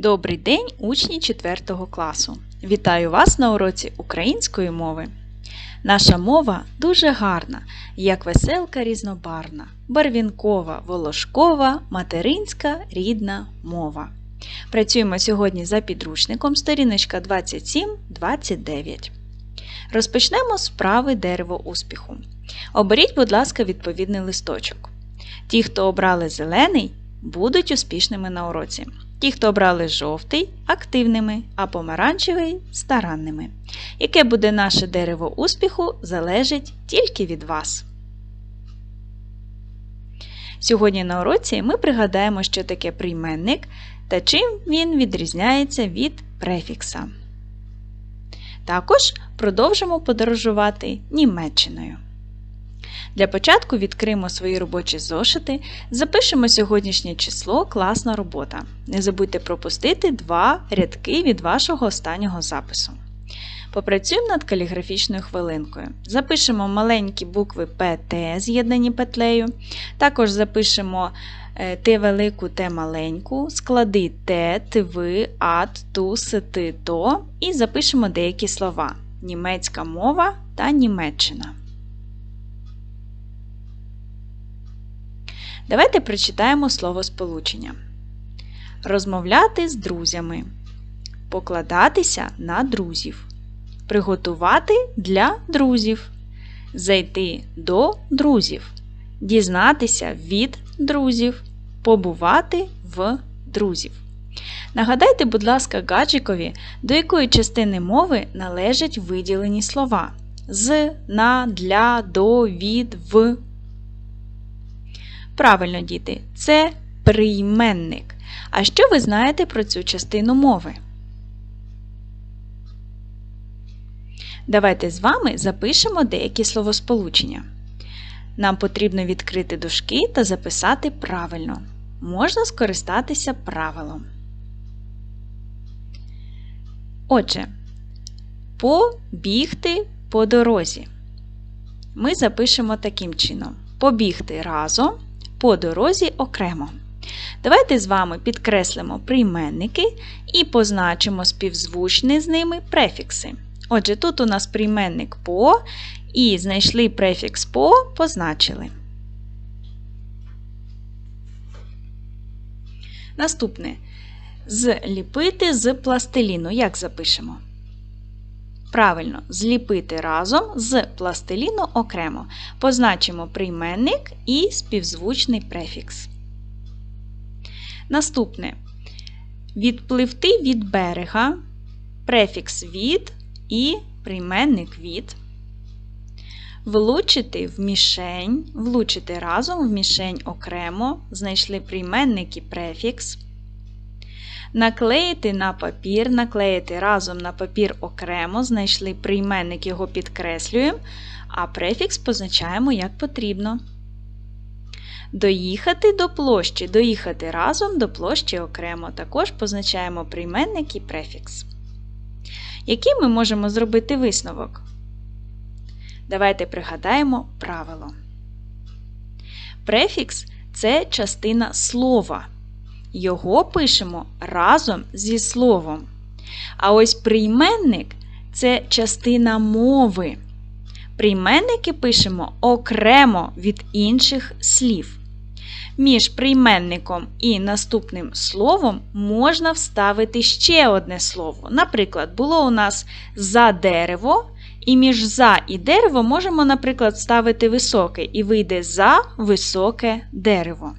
Добрий день, учні 4 класу! Вітаю вас на уроці української мови. Наша мова дуже гарна, як веселка різнобарна, барвінкова, волошкова, материнська рідна мова. Працюємо сьогодні за підручником сторіночка 27-29. Розпочнемо з вправи дерево успіху. Оберіть, будь ласка, відповідний листочок. Ті, хто обрали зелений, будуть успішними на уроці. Ті, хто обрали жовтий активними, а помаранчевий старанними. Яке буде наше дерево успіху, залежить тільки від вас. Сьогодні на уроці ми пригадаємо, що таке прийменник та чим він відрізняється від префікса. Також продовжимо подорожувати Німеччиною. Для початку відкриємо свої робочі зошити, запишемо сьогоднішнє число класна робота. Не забудьте пропустити два рядки від вашого останнього запису. Попрацюємо над каліграфічною хвилинкою. Запишемо маленькі букви ПТ, з'єднані петлею. Також запишемо е, Т велику Т маленьку, склади Т, ТВ, АТ, ТУ, СТ, ТО і запишемо деякі слова: німецька мова та Німеччина. Давайте прочитаємо слово сполучення. Розмовляти з друзями. Покладатися на друзів. Приготувати для друзів. Зайти до друзів. Дізнатися від друзів. Побувати в друзів. Нагадайте, будь ласка, гаджикові, до якої частини мови належать виділені слова з, на, для, до, від, в. Правильно, діти, це прийменник. А що ви знаєте про цю частину мови? Давайте з вами запишемо деякі словосполучення. Нам потрібно відкрити дужки та записати правильно. Можна скористатися правилом. Отже, побігти по дорозі. Ми запишемо таким чином: побігти разом по дорозі окремо. Давайте з вами підкреслимо прийменники і позначимо співзвучні з ними префікси. Отже, тут у нас прийменник по і знайшли префікс по, позначили. Наступне зліпити з пластиліну. Як запишемо? Правильно, зліпити разом з пластиліну окремо. Позначимо прийменник і співзвучний префікс. Наступне відпливти від берега, префікс від і прийменник від. Влучити в мішень, влучити разом в мішень окремо, знайшли прийменник і префікс. Наклеїти на папір, наклеїти разом на папір окремо, знайшли прийменник, його підкреслюємо, а префікс позначаємо як потрібно. Доїхати до площі, доїхати разом до площі окремо. Також позначаємо прийменник і префікс. Який ми можемо зробити висновок? Давайте пригадаємо правило. Префікс це частина слова. Його пишемо разом зі словом. А ось прийменник це частина мови. Прийменники пишемо окремо від інших слів. Між прийменником і наступним словом можна вставити ще одне слово. Наприклад, було у нас за дерево, і між за і дерево можемо, наприклад, вставити високе, і вийде за високе дерево.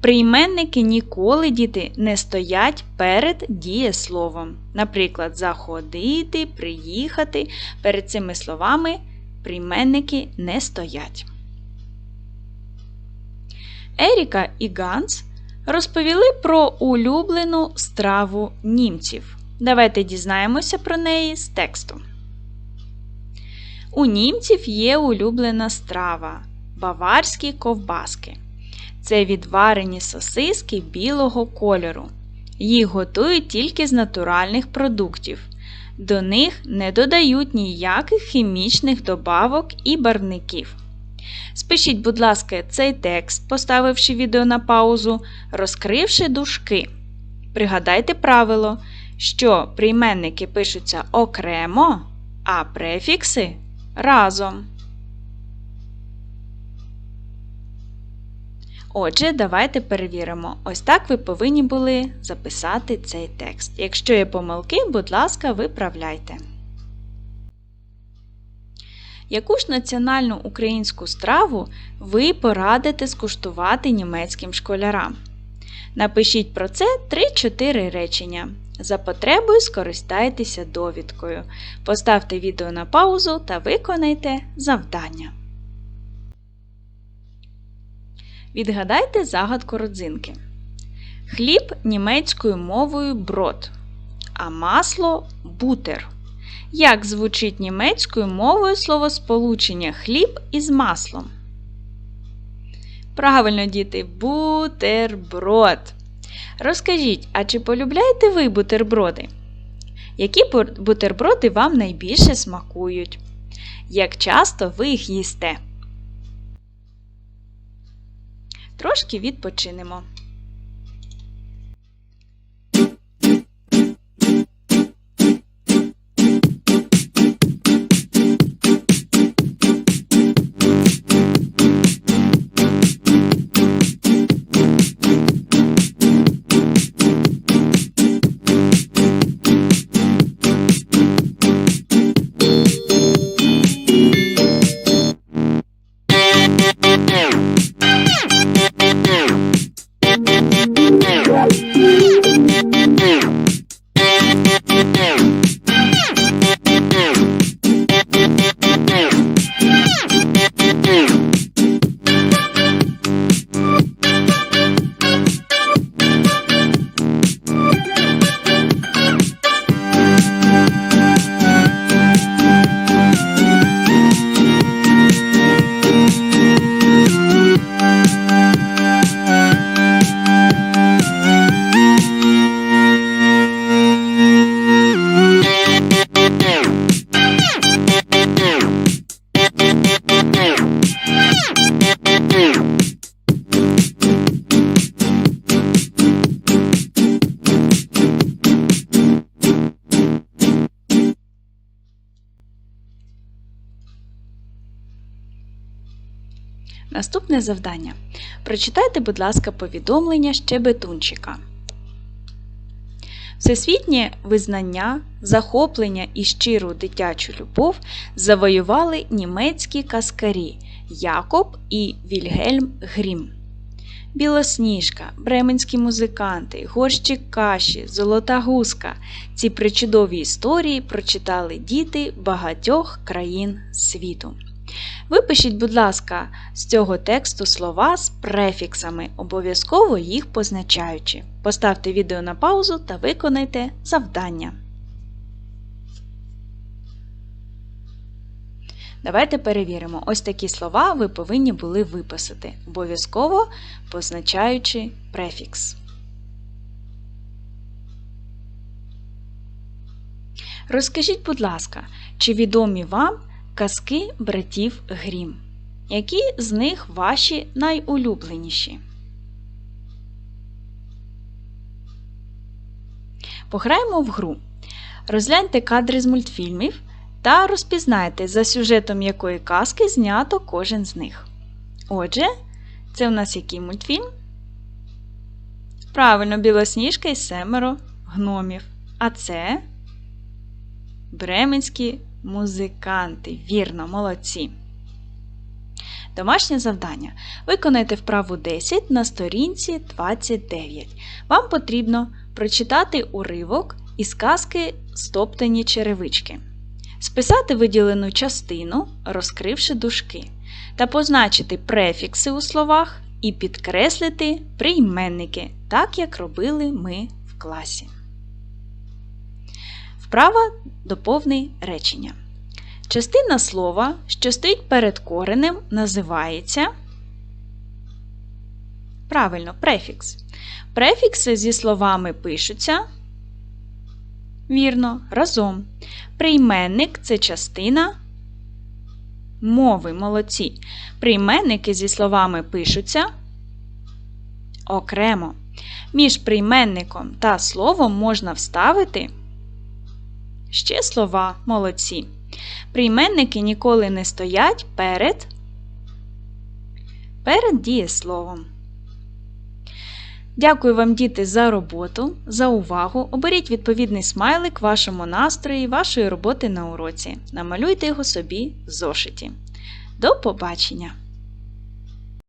Прийменники ніколи діти не стоять перед дієсловом. Наприклад, заходити, приїхати. Перед цими словами прийменники не стоять. Еріка і Ганс розповіли про улюблену страву німців. Давайте дізнаємося про неї з тексту. У німців є улюблена страва баварські ковбаски. Це відварені сосиски білого кольору. Їх готують тільки з натуральних продуктів. До них не додають ніяких хімічних добавок і барвників. Спишіть, будь ласка, цей текст, поставивши відео на паузу, розкривши дужки. Пригадайте правило, що прийменники пишуться окремо, а префікси разом. Отже, давайте перевіримо. Ось так ви повинні були записати цей текст. Якщо є помилки, будь ласка, виправляйте. Яку ж національну українську страву ви порадите скуштувати німецьким школярам? Напишіть про це 3-4 речення. За потребою скористайтеся довідкою. Поставте відео на паузу та виконайте завдання. Відгадайте загадку родзинки. Хліб німецькою мовою брод, а масло бутер. Як звучить німецькою мовою словосполучення хліб із маслом? Правильно, діти, бутерброд. Розкажіть, а чи полюбляєте ви бутерброди? Які бутерброди вам найбільше смакують? Як часто ви їх їсте? Трошки відпочинемо. Наступне завдання. Прочитайте, будь ласка, повідомлення щебетунчика. Всесвітнє визнання, захоплення і щиру дитячу любов завоювали німецькі каскарі Якоб і Вільгельм Грім. Білосніжка, бременські музиканти, горщик каші, золота гуска. Ці причудові історії прочитали діти багатьох країн світу. Випишіть, будь ласка, з цього тексту слова з префіксами, обов'язково їх позначаючи. Поставте відео на паузу та виконайте завдання. Давайте перевіримо. Ось такі слова ви повинні були виписати, обов'язково позначаючи префікс. Розкажіть, будь ласка, чи відомі вам Казки братів Грім. Які з них ваші найулюбленіші? Пограємо в гру. Розгляньте кадри з мультфільмів та розпізнайте, за сюжетом якої казки знято кожен з них. Отже, це у нас який мультфільм? Правильно, білосніжка і семеро гномів. А це Бременські музиканти. Вірно, молодці. Домашнє завдання. Виконайте вправу 10 на сторінці 29. Вам потрібно прочитати уривок із казки Стоптані черевички, списати виділену частину, розкривши дужки, та позначити префікси у словах і підкреслити прийменники, так як робили ми в класі. Вправа доповни речення. Частина слова, що стоїть перед коренем, називається правильно, префікс. Префікси зі словами пишуться. Вірно, разом. Прийменник це частина мови молодці. Прийменники зі словами пишуться окремо. Між прийменником та словом можна вставити ще слова молодці. Прийменники ніколи не стоять перед, перед дієсловом. Дякую вам, діти, за роботу, за увагу. Оберіть відповідний смайлик вашому настрої, вашої роботи на уроці. Намалюйте його собі в зошиті. До побачення!